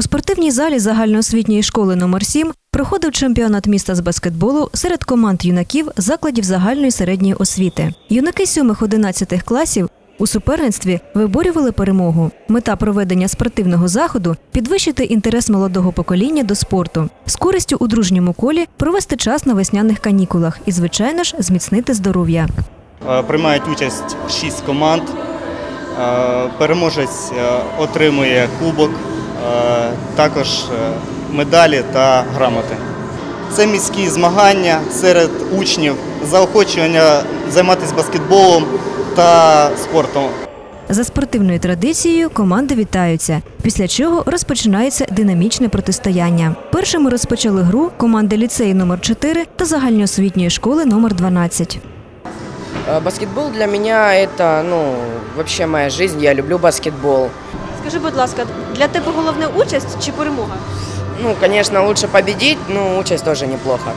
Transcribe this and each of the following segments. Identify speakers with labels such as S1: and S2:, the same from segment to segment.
S1: У спортивній залі загальноосвітньої школи номер 7 проходив чемпіонат міста з баскетболу серед команд юнаків закладів загальної середньої освіти. Юнаки 7-11 класів у суперництві виборювали перемогу. Мета проведення спортивного заходу підвищити інтерес молодого покоління до спорту, з користю у дружньому колі провести час на весняних канікулах і, звичайно ж, зміцнити здоров'я.
S2: Е, Приймають участь шість команд. Е, Переможець е, отримує кубок, також е, медалі та грамоти. Це міські змагання серед учнів, заохочування займатися баскетболом та спортом.
S1: За спортивною традицією команди вітаються, після чого розпочинається динамічне протистояння. Першими розпочали гру команди ліцею номер 4 та загальноосвітньої школи номер 12.
S3: Э, Баскетбол для меня это, ну, вообще моя жизнь. Я люблю баскетбол.
S4: Скажи, будь ласка, для тебе головне участь чи перемога?
S3: Ну, конечно, лучше победить, но участь тоже неплохо.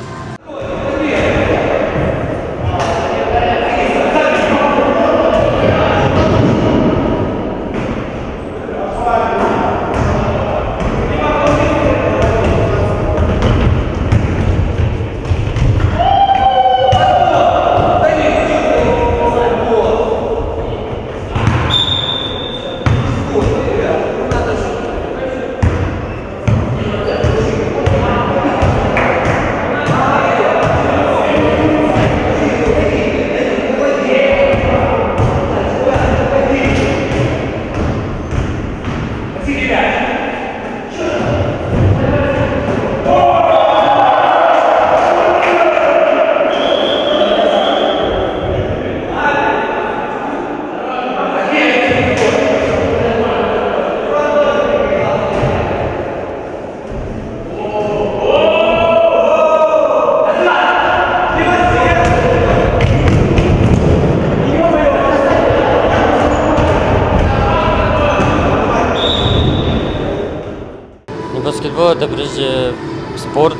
S5: баскетбол это прежде спорт,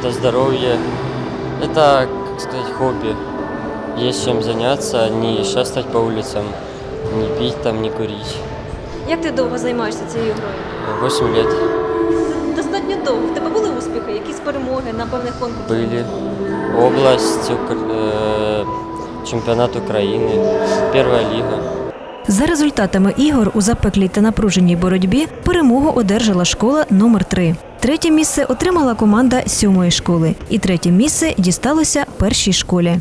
S5: это здоровье, это, как сказать, хобби. Есть чем заняться, не шастать по улицам, не пить там, не курить.
S4: Як ти довго займаєшся цією грою?
S5: 8 лет
S4: Достатньо довго. В тебе були успіхи, якісь перемоги на певних конкурсах?
S5: были. Область, Укра- э, чемпионат Украины, первая лига.
S1: За результатами ігор у запеклій та напруженій боротьбі перемогу одержала школа номер 3 Третє місце отримала команда сьомої школи, і третє місце дісталося першій школі.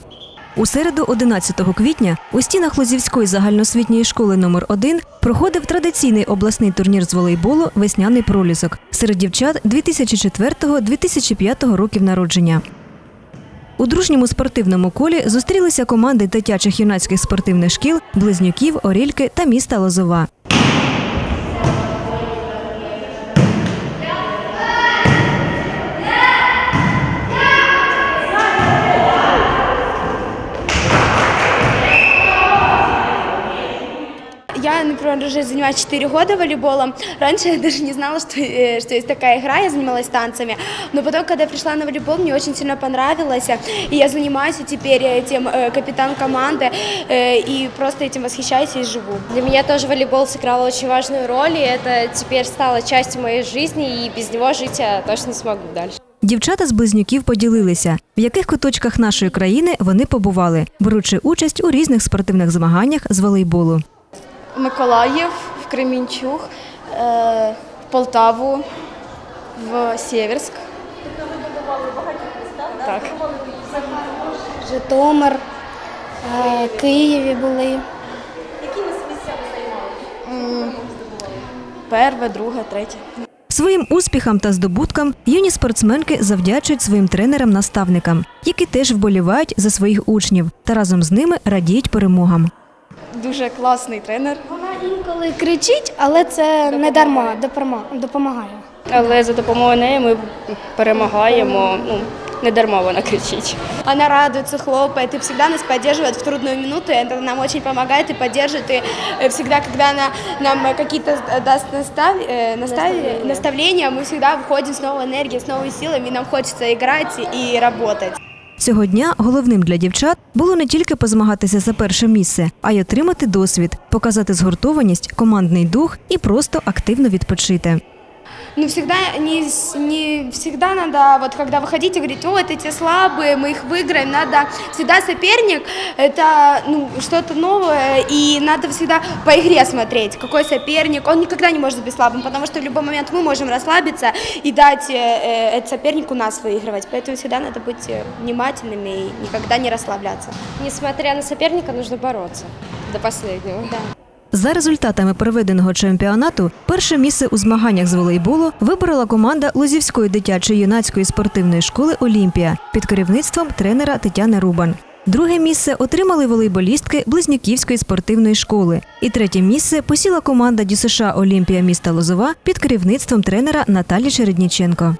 S1: У середу, 11 квітня, у стінах Лозівської загальноосвітньої школи номер 1 проходив традиційний обласний турнір з волейболу Весняний пролісок серед дівчат 2004-2005 років народження. У дружньому спортивному колі зустрілися команди дитячих юнацьких спортивних шкіл, близнюків, Орільки та міста Лозова.
S6: Я, например, уже занимаюсь 4 года волейболом. Раньше я даже не знала, что, э, что есть такая игра, я занималась танцами. Но потом, когда я пришла на волейбол, мне очень сильно понравилось. И я занимаюсь теперь этим э, капитан команды. э, И просто этим восхищаюсь и живу.
S7: Для меня тоже волейбол сыграл очень важную роль, и это теперь стало частью моей жизни, и без него жить я точно не смогу дальше.
S1: Дівчата з близнюків поділилися, в яких куточках нашої країни вони побували, беручи участь у різних спортивних змаганнях з волейболу.
S6: Миколаїв, в Кремінчуг, в Полтаву, в Сєверськ. Так.
S8: Житомир, е, Києві були.
S4: Якими місцями займалися?
S6: Перше, друге, третє.
S1: Своїм успіхам та здобуткам юні спортсменки завдячують своїм тренерам-наставникам, які теж вболівають за своїх учнів та разом з ними радіють перемогам.
S6: Дуже класний тренер.
S8: Вона інколи кричить, але це не дарма, допома- допомагає.
S6: Але за допомогою неї ми перемагаємо. Ну, не дарма вона кричить. Она радуется, хлопает и всегда нас поддерживает в трудную минуту. И это нам очень помогает и поддержит. И э, всегда, когда она нам э, какие-то э, даст настав, э, настав- наставления, мы всегда выходим с новой энергией, с новыми силами. И нам хочется играть и работать.
S1: Цього дня головним для дівчат було не тільки позмагатися за перше місце, а й отримати досвід, показати згуртованість, командний дух і просто активно відпочити.
S6: Ну, всегда, не, не всегда надо, вот когда выходите, говорить, о, это те слабые, мы их выиграем, надо всегда соперник, это, ну, что-то новое, и надо всегда по игре смотреть, какой соперник, он никогда не может быть слабым, потому что в любой момент мы можем расслабиться и дать э, э, этот сопернику нас выигрывать, поэтому всегда надо быть э, внимательными и никогда не расслабляться.
S7: Несмотря на соперника, нужно бороться до последнего. Да.
S1: За результатами проведеного чемпіонату перше місце у змаганнях з волейболу виборола команда Лозівської дитячої юнацької спортивної школи Олімпія під керівництвом тренера Тетяни Рубан. Друге місце отримали волейболістки Близнюківської спортивної школи. І третє місце посіла команда ДЮСШ Олімпія міста Лозова під керівництвом тренера Наталі Чередніченко.